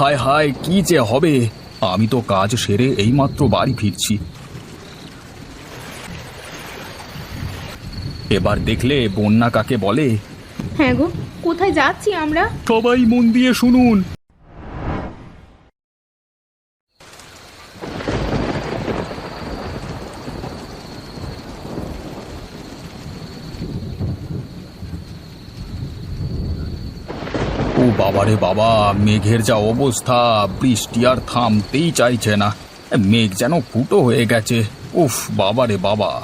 হায় হায় কি যে হবে? আমি তো কাজ সেরে এইমাত্র বাড়ি ফিরছি। এবার দেখলে বন্যা কাকে বলে? হ্যাঁ গো কোথায় যাচ্ছি আমরা? সবাই মন দিয়ে শুনুন। বাবারে বাবা মেঘের যা অবস্থা বৃষ্টি আর থামতেই চাইছে না। মেঘ যেন ফুটো হয়ে গেছে। উফ বাবারে বাবা।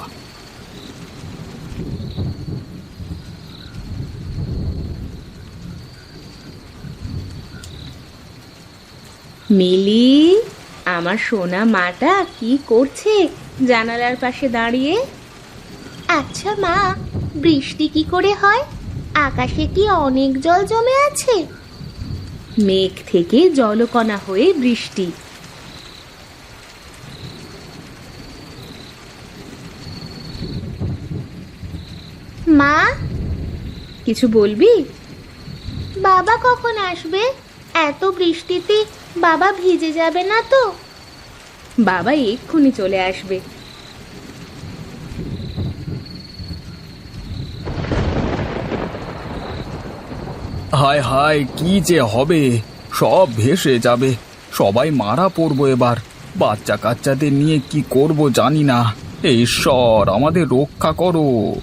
মিলি আমার সোনা মাটা কি করছে জানালার পাশে দাঁড়িয়ে? আচ্ছা মা বৃষ্টি কি করে হয়? আকাশে কি অনেক জল জমে আছে? মেঘ থেকে জলকণা হয়ে বৃষ্টি। মা? কিছু বলবি? বাবা কখন আসবে? এত বৃষ্টিতে বাবা ভিজে যাবে না তো? বাবা এক্ষুনি চলে আসবে। হায় হায়, কি যে হবে? সব ভেসে যাবে। সবাই মারা পড়ব এবার। বাচ্চা কাচ্চাদের নিয়ে কি করব জানি না। ঈশ্বর, আমাদের রক্ষা করো।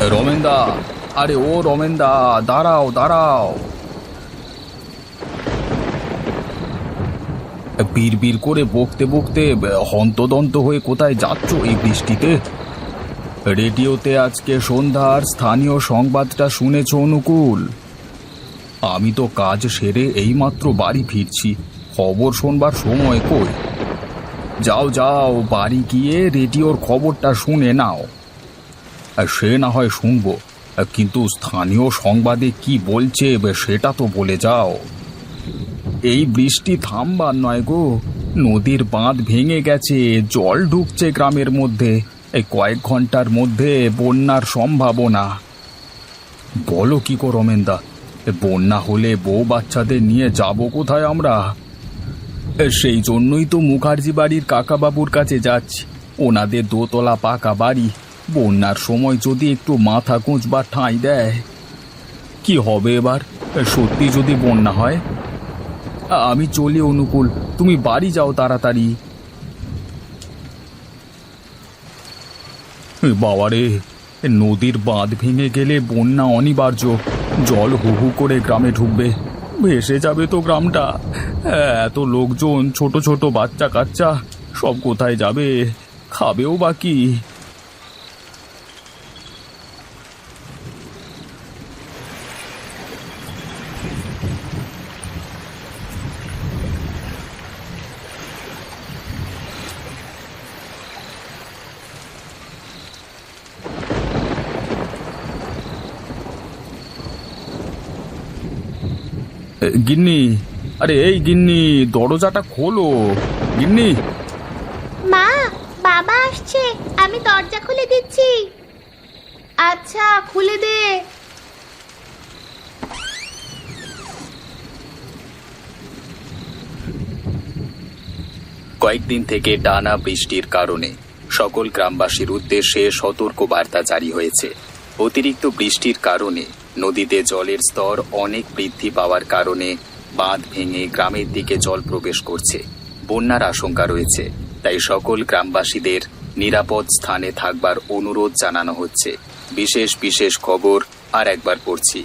রমেনদা, আরে ও রমেনদা, দাঁড়াও দাঁড়াও। বীর করে বকতে বকতে হন্তদন্ত হয়ে কোথায় যাচ্ছ এই বৃষ্টিতে? রেডিওতে আজকে সন্ধ্যার স্থানীয় সংবাদটা শুনেছ, অনুকূল? আমি তো কাজ সেরে এইমাত্র বাড়ি ফিরছি। খবর শোনবার সময় কই? যাও যাও, বাড়ি গিয়ে রেডিওর খবরটা শুনে নাও। সে না হয় শুনব। কিন্তু স্থানীয় সংবাদে কি বলছে, সেটা তো বলে যাও। এই বৃষ্টি থামবার নয় গো। নদীর বাঁধ ভেঙে গেছে, জল ঢুকছে গ্রামের মধ্যে। এই কয়েক ঘণ্টার মধ্যে বন্যার সম্ভাবনা। বলো কি কো রমেনদা বন্যা হলে বউ বাচ্চাদের নিয়ে যাব কোথায় আমরা? সেই জন্যই তো মুখার্জি বাড়ির কাকাবাবুর কাছে যাচ্ছি। ওনাদের দোতলা পাকা বাড়ি, বন্যার সময় যদি একটু মাথা কুঁচ বা ঠাঁই দেয়। কি হবে এবার? সত্যি যদি বন্যা হয়? আমি চলি অনুকূল, তুমি বাড়ি যাও তাড়াতাড়ি। বাবারে নদীর বাঁধ ভেঙে গেলে বন্যা অনিবার্য। জল হু হু করে গ্রামে ঢুকবে। ভেসে যাবে তো গ্রামটা। এত লোকজন, ছোট ছোট বাচ্চা কাচ্চা সব কোথায় যাবে? খাবেও বাকি গিন্নি আরে এই গিন্নি দরজাটা খোলো। গিন্নি। মা বাবা আসছে আমি দরজা খুলে দিচ্ছি। আচ্ছা খুলে দে। কয়েকদিন থেকে টানা বৃষ্টির কারণে সকল গ্রামবাসীর উদ্দেশ্যে সতর্ক বার্তা জারি হয়েছে। অতিরিক্ত বৃষ্টির কারণে নদীতে জলের স্তর অনেক বৃদ্ধি পাওয়ার কারণে বাঁধ ভেঙে গ্রামের দিকে জল প্রবেশ করছে। বন্যার আশঙ্কা রয়েছে তাই সকল গ্রামবাসীদের নিরাপদ স্থানে থাকবার অনুরোধ জানানো হচ্ছে। বিশেষ বিশেষ খবর আর একবার পড়ছি।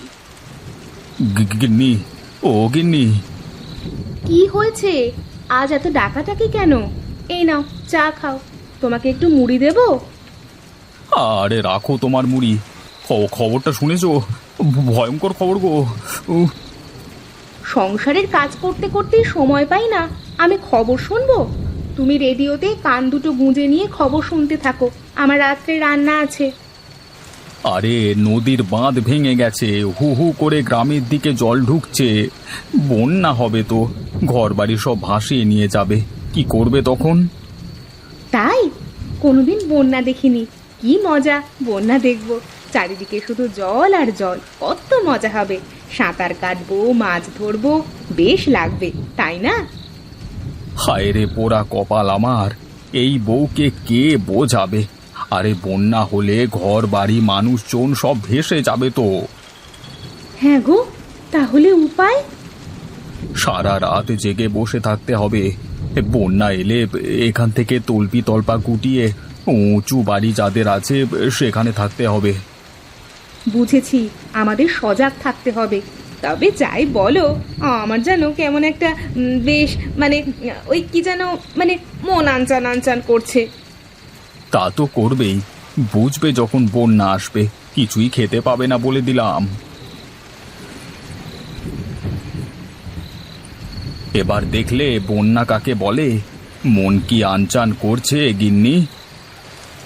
গিন্নি ও গিন্নি। কি হয়েছে? আজ এত ডাকাটাকি কেন? এই নাও চা খাও। তোমাকে একটু মুড়ি দেবো? আরে রাখো তোমার মুড়ি। খবরটা শুনেছো? ভয়ঙ্কর খবর গো। উহ, সংসারের কাজ করতে করতে সময় পাই না। আমি খবর শুনব? তুমি রেডিওতে কান দুটো গুঁজে নিয়ে খবর শুনতে থাকো। আমার রাত্রে রান্না আছে। আরে নদীর বাঁধ ভেঙে গেছে। হু হু করে গ্রামের দিকে জল ঢুকছে। বন্যা হবে তো। ঘরবাড়ি সব ভাসিয়ে নিয়ে যাবে। কি করবে তখন? তাই? কোনোদিন বন্যা দেখিনি। কি মজা বন্যা দেখব। চারিদিকে শুধু জল আর জল। কত মজা হবে। সাঁতার কাটবো মাছ ধরবো বেশ লাগবে তাই না? হায় রে পোড়া কপাল আমার এই বউকে কে বোঝাবে? আরে বন্যা হলে ঘর বাড়ি মানুষজন সব ভেসে যাবে তো। হ্যাঁ গো তাহলে উপায়? সারা রাত জেগে বসে থাকতে হবে। বন্যা এলে এখান থেকে তল্পি তল্পা গুটিয়ে উঁচু বাড়ি যাদের আছে সেখানে থাকতে হবে। বুঝেছি আমাদের সজাগ থাকতে হবে। তবে যাই বলো আমার যেন কেমন একটা বেশ মানে ওই কি যেন মানে মন আনচান আনচান করছে। তা তো করবেই বুঝবে যখন বন্যা আসবে কিছুই খেতে পাবে না বলে দিলাম। এবার দেখলে বন্যা কাকে বলে মন কি আনচান করছে গিন্নি?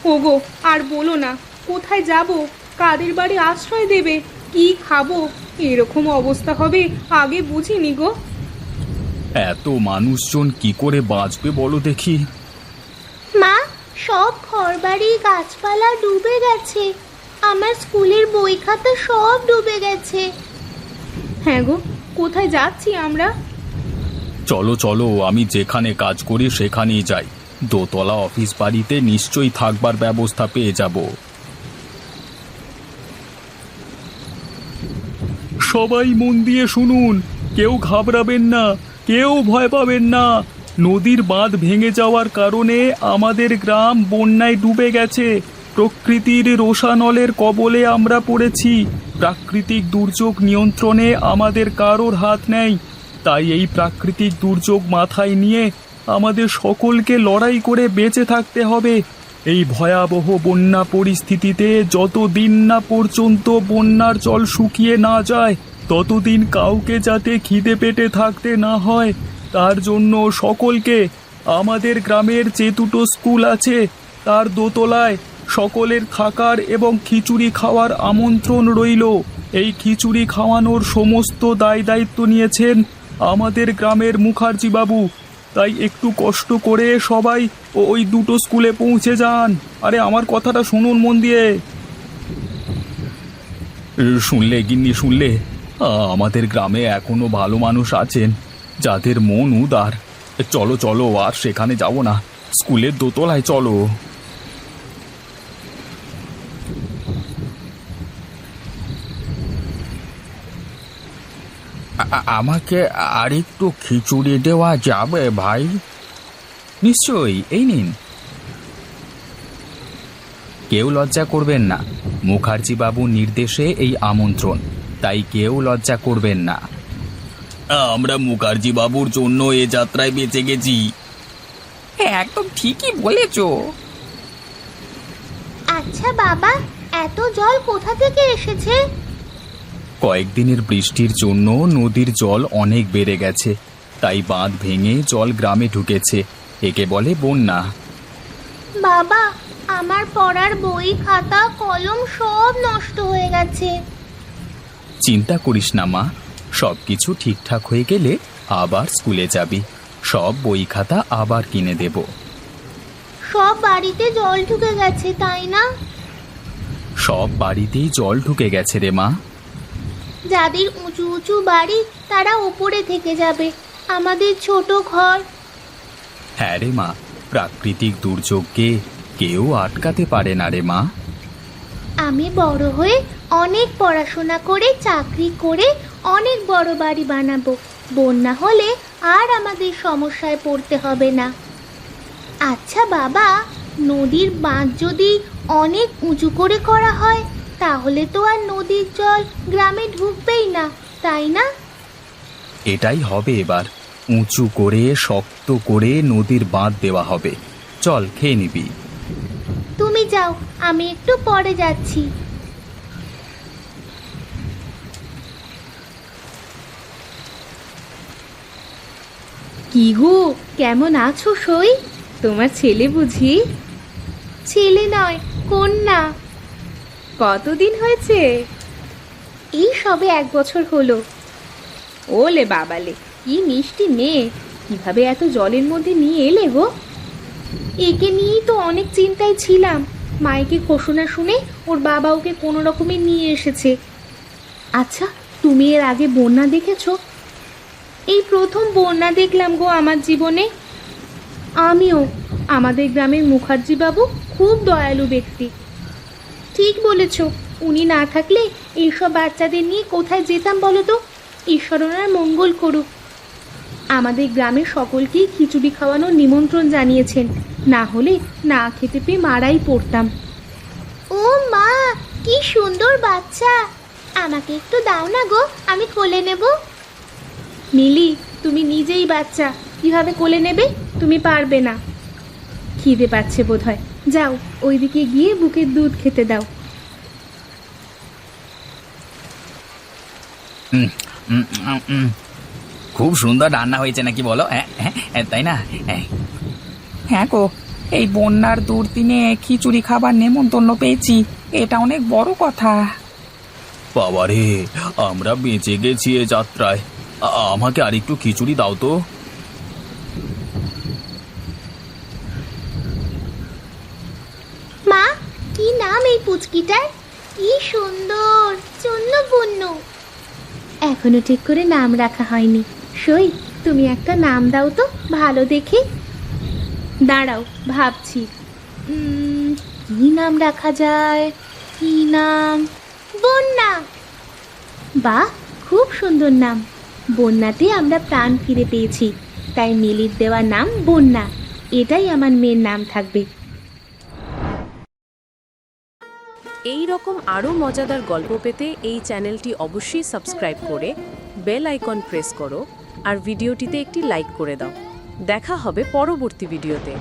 ওগো আর বলো না কোথায় যাব? কাদের বাড়ি আশ্রয় দেবে? কি খাব? এরকম অবস্থা হবে আগে বুঝিনি গো। এত মানুষজন কি করে বাঁচবে বলো দেখি। মা সব ঘরবাড়ি গাছপালা ডুবে গেছে। আমার স্কুলের বই খাতা সব ডুবে গেছে। হ্যাঁ গো কোথায় যাচ্ছি আমরা? চলো চলো আমি যেখানে কাজ করি সেখানেই যাই। দোতলা অফিস বাড়িতে নিশ্চয়ই থাকবার ব্যবস্থা পেয়ে যাব। সবাই মন দিয়ে শুনুন। কেউ ঘাবড়াবেন না, কেউ ভয় পাবেন না। নদীর বাঁধ ভেঙে যাওয়ার কারণে আমাদের গ্রাম বন্যায় ডুবে গেছে। প্রকৃতির রোষানলের কবলে আমরা পড়েছি। প্রাকৃতিক দুর্যোগ নিয়ন্ত্রণে আমাদের কারোর হাত নেই। তাই এই প্রাকৃতিক দুর্যোগ মাথায় নিয়ে আমাদের সকলকে লড়াই করে বেঁচে থাকতে হবে। এই ভয়াবহ বন্যা পরিস্থিতিতে যতদিন না পর্যন্ত বন্যার জল শুকিয়ে না যায়, ততদিন কাউকে যাতে খিদে পেটে থাকতে না হয়, তার জন্য সকলকে, আমাদের গ্রামের যে দুটো স্কুল আছে, তার দোতলায় সকলের থাকার এবং খিচুড়ি খাওয়ার আমন্ত্রণ রইল। এই খিচুড়ি খাওয়ানোর সমস্ত দায় দায়িত্ব নিয়েছেন আমাদের গ্রামের মুখার্জি বাবু। তাই একটু কষ্ট করে সবাই ওই দুটো স্কুলে পৌঁছে যান। আরে আমার কথাটা শুনুন মন দিয়ে। শুনলে গিন্নি, শুনলে? আমাদের গ্রামে এখনও ভালো মানুষ আছেন, যাদের মন উদার। চলো চলো, আর সেখানে যাব না। স্কুলের দোতলায় চলো। আমাকে আর একটু খিচুড়ি দেওয়া যাবে ভাই? নিশ্চয়ই এই নিন। কেউ লজ্জা করবেন না। মুখার্জি বাবুর নির্দেশে এই আমন্ত্রণ তাই কেউ লজ্জা করবেন না। আমরা মুখার্জি বাবুর জন্য এ যাত্রায় বেঁচে গেছি। হ্যাঁ একদম ঠিকই বলেছ। আচ্ছা বাবা এত জল কোথা থেকে এসেছে? কয়েকদিনের বৃষ্টির জন্য নদীর জল অনেক বেড়ে গেছে। তাই বাঁধ ভেঙে জল গ্রামে ঢুকেছে। একে বলে বন্যা। বাবা আমার পড়ার বই খাতা কলম সব নষ্ট হয়ে গেছে। চিন্তা করিস না মা। সব কিছু ঠিকঠাক হয়ে গেলে আবার স্কুলে যাবি। সব বই খাতা আবার কিনে দেব। সব বাড়িতে জল ঢুকে গেছে তাই না? সব বাড়িতেই জল ঢুকে গেছে রে মা। যাদের উঁচু উঁচু বাড়ি তারা উপরে থেকে যাবে। আমাদের ছোট ঘর। হ্যাঁ রে মা প্রাকৃতিক দুর্যোগকে কেউ আটকাতে পারে না রে মা। আমি বড় হয়ে অনেক পড়াশোনা করে চাকরি করে অনেক বড় বাড়ি বানাবো। বন্যা হলে আর আমাদের সমস্যায় পড়তে হবে না। আচ্ছা বাবা নদীর বাঁধ যদি অনেক উঁচু করে করা হয় তাহলে তো আর নদীর জল গ্রামে ঢুকবেই না তাই না? এটাই হবে এবার। উঁচু করে শক্ত করে নদীর বাঁধ দেওয়া হবে। চল খেয়ে নিবি। তুমি যাও আমি একটু পরে যাচ্ছি। কি গো কেমন আছো সই? তোমার ছেলে বুঝি? ছেলে নয় কন্যা। কতদিন হয়েছে? এই সবে এক বছর হলো। ওলে বাবালে কি মিষ্টি মেয়ে। কীভাবে এত জলের মধ্যে নিয়ে এলে গো? একে নিয়েই তো অনেক চিন্তায় ছিলাম। মাইকে ঘোষণা শুনে ওর বাবা ওকে কোনো রকমে নিয়ে এসেছে। আচ্ছা তুমি এর আগে বন্যা দেখেছ? এই প্রথম বন্যা দেখলাম গো আমার জীবনে। আমিও আমাদের গ্রামের মুখার্জি বাবু খুব দয়ালু ব্যক্তি। ঠিক বলেছ। উনি না থাকলে এইসব বাচ্চাদের নিয়ে কোথায় যেতাম বলো তো? ঈশ্বর ওনার মঙ্গল করুক। আমাদের গ্রামের সকলকেই খিচুড়ি খাওয়ানোর নিমন্ত্রণ জানিয়েছেন। না হলে না খেতে পেয়ে মারাই পড়তাম। ও মা কি সুন্দর বাচ্চা। আমাকে একটু দাও না গো আমি কোলে নেব। মিলি তুমি নিজেই বাচ্চা। কীভাবে কোলে নেবে তুমি পারবে না। খিদে পাচ্ছে বোধহয়। যাও ওইদিকে গিয়ে বুকের দুধ খেতে দাও। উম, উম, উম, উম। খুব সুন্দর রান্না হয়েছে নাকি বলো? হ্যাঁ হ্যাঁ হ্যাঁ, তাই না? হ্যাঁ। হ্যাঁ গো এই বন্যার দুর্দিনে খিচুড়ি খাবার নেমন্তন্ন পেয়েছি। এটা অনেক বড় কথা। বাবারে আমরা বেঁচে গেছি এ যাত্রায়। আ- আমাকে আরেকটু খিচুড়ি দাও তো মা কি নাম এই পুচকিটার কি সুন্দর চন্ন বন্য এখনও ঠিক করে নাম রাখা হয়নি। সই, তুমি একটা নাম দাও তো, ভালো দেখে। দাঁড়াও, ভাবছি। কি নাম রাখা যায়? কি নাম? বন্যা। বাহ খুব সুন্দর নাম। বন্যাতে আমরা প্রাণ ফিরে পেয়েছি। তাই মিলির দেওয়া নাম বন্যা। এটাই আমার মেয়ের নাম থাকবে। এই রকম আরও মজাদার গল্প পেতে এই চ্যানেলটি অবশ্যই সাবস্ক্রাইব করে বেল আইকন প্রেস করো আর ভিডিওটিতে একটি লাইক করে দাও। দেখা হবে পরবর্তী ভিডিওতে।